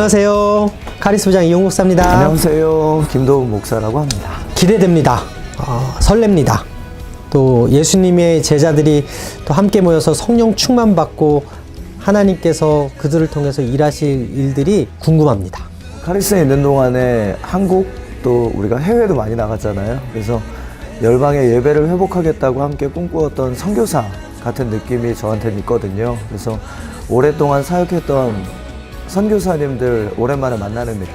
안녕하세요. 카리스 부장 이용 목사입니다. 안녕하세요. 김도훈 목사라고 합니다. 기대됩니다. 어, 설렙니다. 또 예수님의 제자들이 또 함께 모여서 성령 충만 받고 하나님께서 그들을 통해서 일하실 일들이 궁금합니다. 카리스에 있는 동안에 한국 또 우리가 해외도 많이 나갔잖아요. 그래서 열방의 예배를 회복하겠다고 함께 꿈꾸었던 선교사 같은 느낌이 저한테는 있거든요. 그래서 오랫동안 사역했던 선교사님들 오랜만에 만나는 느낌.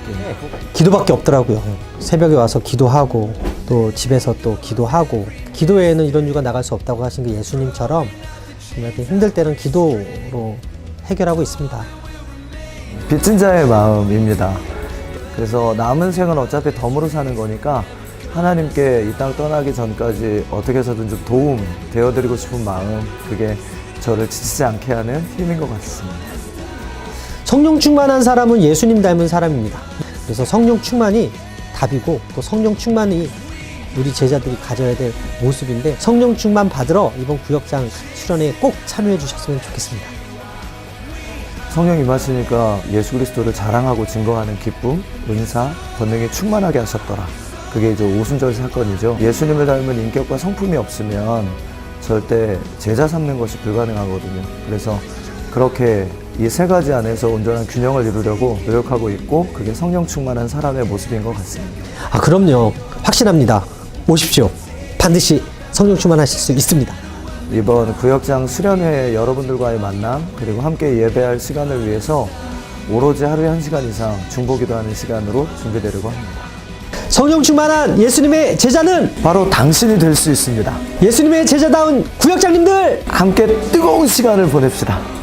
기도밖에 없더라고요. 새벽에 와서 기도하고 또 집에서 또 기도하고 기도 외에는 이런 이유가 나갈 수 없다고 하신 그 예수님처럼 이렇게 힘들 때는 기도로 해결하고 있습니다. 빚진 자의 마음입니다. 그래서 남은 생은 어차피 덤으로 사는 거니까 하나님께 이 땅 떠나기 전까지 어떻게 해서든 좀 도움 되어드리고 싶은 마음, 그게 저를 지치지 않게 하는 힘인 것 같습니다. 성령 충만한 사람은 예수님 닮은 사람입니다. 그래서 성령 충만이 답이고 또 성령 충만이 우리 제자들이 가져야 될 모습인데 성령 충만 받으러 이번 구역장 수련회에 꼭 참여해 주셨으면 좋겠습니다. 성령 임하시니까 예수 그리스도를 자랑하고 증거하는 기쁨, 은사, 권능이 충만하게 하셨더라. 그게 이제 오순절 사건이죠. 예수님을 닮은 인격과 성품이 없으면 절대 제자 삼는 것이 불가능하거든요. 그래서 그렇게 이 세 가지 안에서 온전한 균형을 이루려고 노력하고 있고 그게 성령 충만한 사람의 모습인 것 같습니다. 아 그럼요. 확신합니다. 오십시오. 반드시 성령 충만하실 수 있습니다. 이번 구역장 수련회 여러분들과의 만남 그리고 함께 예배할 시간을 위해서 오로지 하루에 한 시간 이상 중보기도하는 시간으로 준비되려고 합니다. 성령 충만한 예수님의 제자는 바로 당신이 될 수 있습니다. 예수님의 제자다운 구역장님들 함께 뜨거운 시간을 보냅시다.